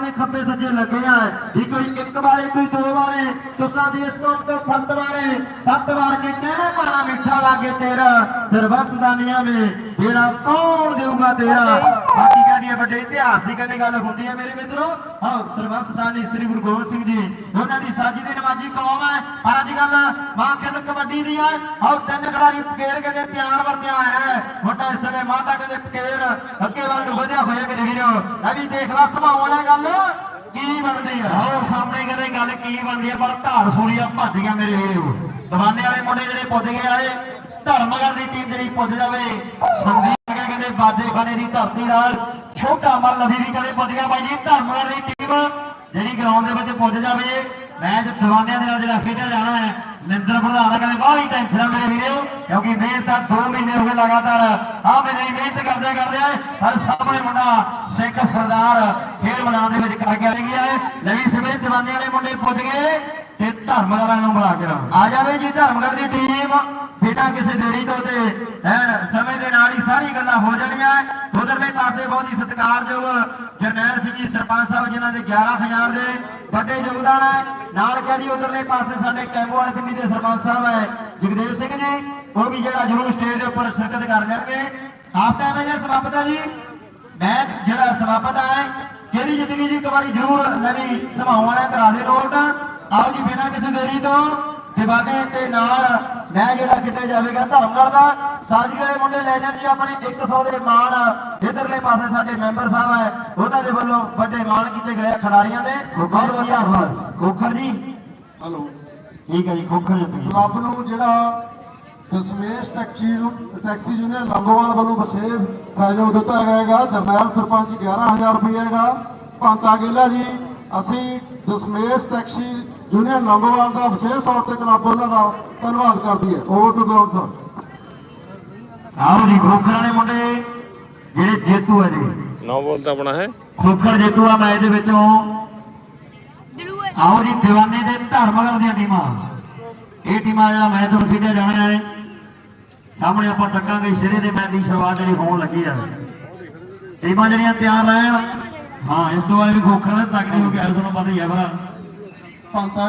ਦੇ ਖੱਬੇ ਸੱਜੇ ਲੱਗੇ ਆ। ਵੀ ਕੋਈ ਇੱਕ ਵਾਰੇ, ਕੋਈ ਦੋ ਵਾਰੇ। ਤੁਸਾਂ ਦੀ ਇਸ ਤੋਂ ਤੋਂ ਸੱਤ ਵਾਰੇ। ਸੱਤ ਵਾਰ ਕੇ ਕਹਿਣਾ ਪਾਣਾ ਮਿੱਠਾ ਲਾਗੇ ਤੇਰਾ। ਸਰਬਸ ਦਾਨੀਆਂ ਵੇ ਜਿਹੜਾ ਕੌਣ ਦੇਊਗਾ ਤੇਰਾ? ਬਾਕੀ ਕਹਿੰਦੀ ਵੱਡੇ ਇਤਿਹਾਸ ਦੀ ਕਹਿੰਦੇ ਗੱਲ ਹੁੰਦੀ ਹੈ ਮੇਰੇ ਮਿੱਤਰੋ। ਹਾਂ ਸਰਬਸ ਦਾਨੀ ਸ੍ਰੀ ਗੁਰੂ ਗੋਬਿੰਦ ਸਿੰਘ ਜੀ। ਉਹਨਾਂ ਦੀ ਸਾਜੀ ਦੀ ਨਮਾਜੀ ਕੌਮ ਹੈ ਪਰ ਅੱਜ ਕੱਲ ਮਾਂ ਕਹਿੰਦੇ ਕਬੱਡੀ ਦੀ ਹੈ ਆਹ ਤਿੰਨ ਖਿਡਾਰੀ ਪਕੇਰ ਕਹਿੰਦੇ ਤਿਆਰ ਵਰ ਤਿਆਰ ਹੈ। ਮੁੰਡਾ ਇਸ ਸਮੇਂ ਮਾਤਾ ਕਹਿੰਦੇ ਪਕੇਰ, ਅੱਗੇ ਵੱਲ ਨੂੰ ਵਧਿਆ ਹੋਇਆ ਕਿ ਵੀਰੋ ਇਹ ਵੀ ਦੇਖ ਲਾ ਸੁਭਾਉਣਾ ਗੱਲ, ਕੀ ਬਣਦੀ ਆ। ਆਹ ਸਾਹਮਣੇ ਕਹਿੰਦੇ ਗੱਲ ਕੀ ਬਣਦੀ ਆ, ਪਰ ਧਾਰ ਸੂਲੀਆ ਭੱਜ ਗਿਆ ਮੇਰੇ ਵੀਰੋ ਦਵਾਨੇ ਵਾਲੇ ਮੁੰਡੇ ਜਿਹੜੇ ਪੁੱਜ ਗਏ ਆਏ ਧਰਮਗੜ ਦੀ ਟੀਮ ਜਿਹੜੀ ਪੁੱਜ ਜਾਵੇ। ਸੰਦੀਪ ਕਹਿੰਦੇ ਕਹਿੰਦੇ ਦੀ ਧਰਤੀ ਨਾਲ। ਛੋਟਾ ਮਰ ਨਦੀ ਦੀ ਕਹਿੰਦੇ ਪੁੱਜ ਗਿਆ ਬਾਈ ਜੀ ਧਰਮਗੜ ਦੀ ਟੀਮ ਜਿਹੜੀ ਗਰਾਊਂਡ ਦੇ ਵਿੱਚ ਪੁੱਜ ਜਾਵੇ। ਮੈਚ ਦਵਾਨਿਆਂ ਦੇ ਨਾਲ ਜਿਹੜਾ ਖੇਡਿਆ ਜਾਣਾ ਹੈ ਨਿੰਦਰ ਪ੍ਰਧਾਨ ਕਹਿੰਦੇ ਬਾਹਲੀ ਟੈਨਸ਼ਨ ਆ ਮੇਰੇ ਵੀਰੋ, ਕਿਉਂਕਿ ਮਿਹਨਤ ਤਾਂ 2 ਮਹੀਨੇ ਹੋ ਗਏ ਲਗਾਤਾਰ ਆ ਮੇਰੇ ਮਿਹਨਤ ਕਰਦੇ ਕਰਦੇ ਆਏ, ਪਰ ਸਾਹਮਣੇ ਮੁੰਡਾ ਸਿੱਖ ਸਰਦਾਰ ਖੇਡ ਮੈਦਾਨ ਦੇ ਵਿੱਚ ਕਰਕੇ ਆ ਗਿਆ ਹੈ। ਨਵੀਂ ਸਮੇਂ ਦਵਾਨੇ ਵਾਲੇ ਮੁੰਡੇ ਪੁੱਜ ਗਏ ਤੇ ਧਰਮਗੜਾਂ ਨੂੰ ਬੁਲਾ ਕੇ ਰਾਓ ਆ ਜਾਵੇ ਜੀ ਧਰਮਗੜ ਦੀ ਟੀਮ ਬਿਨਾਂ ਕਿਸੇ ਦੇਰੀ ਤੋਂ ਤੇ ਸਮੇਂ ਦੇ ਨਾਲ ਹੀ ਸਾਰੀ ਗੱਲਾਂ ਹੋ ਜਾਣੀਆਂ। ਉਧਰਲੇ ਪਾਸੇ ਬਹੁਤ ਹੀ ਸਤਿਕਾਰਯੋਗ ਜਰਨੈਲ ਸਿੰਘ ਜੀ, ਸਰਪੰਚ ਸਾਹਿਬ, ਜਿਨ੍ਹਾਂ ਦੇ 11000 ਦੇ ਵੱਡੇ ਯੋਗਦਾਨ ਹੈ। ਨਾਲ ਕਹਿੰਦੀ ਉਧਰਲੇ ਪਾਸੇ ਸਾਡੇ ਕੈਂਬੋ ਵਾਲੇ ਪਿੰਡੀ ਦੇ ਸਰਪੰਚ ਸਾਹਿਬ ਹੈ, ਜਗਦੇਵ ਸਿੰਘ ਜੀ, ਉਹ ਵੀ ਜਿਹੜਾ ਜ਼ਰੂਰ ਸਟੇਜ ਦੇ ਉੱਪਰ ਸ਼ਿਰਕਤ ਕਰ ਲੈਣਗੇ। ਹਾਫ ਟਾਈਮ ਹੈ ਜੀ ਸਮਾਪਤ ਹੈ ਜੀ। ਮੈਚ ਜਿਹੜਾ ਸਮਾਪਤ ਹੈ ਕਿਹੜੀ ਜ਼ਿੰਦਗੀ ਜੀ? ਇੱਕ ਵਾਰੀ ਜ਼ਰੂਰ ਨਵੀਂ ਸਮਾਉਣ ਵਾਲਾ ਕਰਾ ਦੇ ਰੋਲ ਤਾਂ। ਆਓ ਜੀ, ਬਿਨਾਂ ਕਿਸੇ ਦੇਰੀ ਤੋਂ। ਦੀਵਾਨੇ ਤੇ ਨਾਲ ਮੈਂ ਜਿਹੜਾ ਕਿਤੇ ਜਾਵੇਗਾ ਧਰਮਗੜ ਦਾ ਸਾਜੀ ਵਾਲੇ ਮੁੰਡੇ ਲੈ ਜਾਣ ਜੀ ਆਪਣੇ 100 ਦੇ ਮਾਣ। ਇਧਰਲੇ ਪਾਸੇ ਸਾਡੇ ਮੈਂਬਰ ਸਾਹਿਬ ਹੈ ਉਹਨਾਂ ਦੇ ਵੱਲੋਂ ਵੱਡੇ ਮਾਣ ਕੀਤੇ ਗਏ ਖਿਡਾਰੀਆਂ ਦੇ। ਬਹੁਤ ਵਧੀਆ ਧੰਨਵਾਦ। ਖੋਖਰ ਜੀ। ਹਲੋ। ਠੀਕ ਹੈ ਜੀ ਖੋਖਰ ਜੀ। ਕਲੱਬ ਨੂੰ ਜਿਹੜਾ Dasmesh taxi taxi union Longowal ਵੱਲੋਂ ਵਿਸ਼ੇਸ਼ ਸਹਿਯੋਗ ਦਿੱਤਾ ਜਾਏਗਾ। ਜਰਨੈਲ ਸਰਪੰਚ 11000 ਰੁਪਏ ਹੈਗਾ। ਪੰਤਾ ਗੇਲਾ ਜੀ ਅਸੀਂ ਦਸਮੇਸ਼ ਟੈਕਸੀ ਯੂਨੀਅਨ ਲੰਗੋਵਾਲ ਦਾ ਵਿਸ਼ੇਸ਼ ਤੌਰ ਤੇ ਕਲੱਬ ਉਹਨਾਂ ਦਾ ਧੰਨਵਾਦ ਕਰਦੀ ਹੈ। ਓਵਰ ਟੂ ਗਰਾਊਂਡ ਸਰ ਆਓ ਜੀ ਖੋਖਰ ਵਾਲੇ ਮੁੰਡੇ ਜਿਹੜੇ ਜੇਤੂ ਹੈ ਜੀ। ਨੌ ਬੋਲ ਤਾਂ ਆਪਣਾ ਹੈ। ਖੋਖਰ ਜੇਤੂ ਆ ਮੈਚ ਦੇ ਵਿੱਚੋਂ। ਆਓ ਜੀ ਦੀਵਾਨੇ ਦੇ ਧਰਮਗੜ ਦੀਆਂ ਟੀਮਾਂ। ਇਹ ਟੀਮਾਂ ਜਿਹੜਾ ਮੈਚ ਤੋਂ ਖੇਡਿਆ ਜਾਣਾ ਹੈ। ਸਾਹਮਣੇ ਆਪਾਂ ਟੱਕਾਂਗੇ ਸਿਰੇ ਦੇ ਮੈਚ ਦੀ ਸ਼ੁਰੂਆਤ ਜਿਹੜੀ ਹੋਣ ਲੱਗੀ ਹੈ ਟੀਮਾਂ ਜਿਹੜੀਆਂ ਤਿਆਰ ਰਹਿਣ। ਹਾਂ, ਇਸ ਤੋਂ ਬਾਅਦ ਵੀ ਖੋਖਰ ਦੇ ਤਕੜੀ ਹੋ ਗਿਆ ਤੁਹਾਨੂੰ ਪਤਾ ਹੀ ਹੈ ਭਰਾ ਪੰਤਾ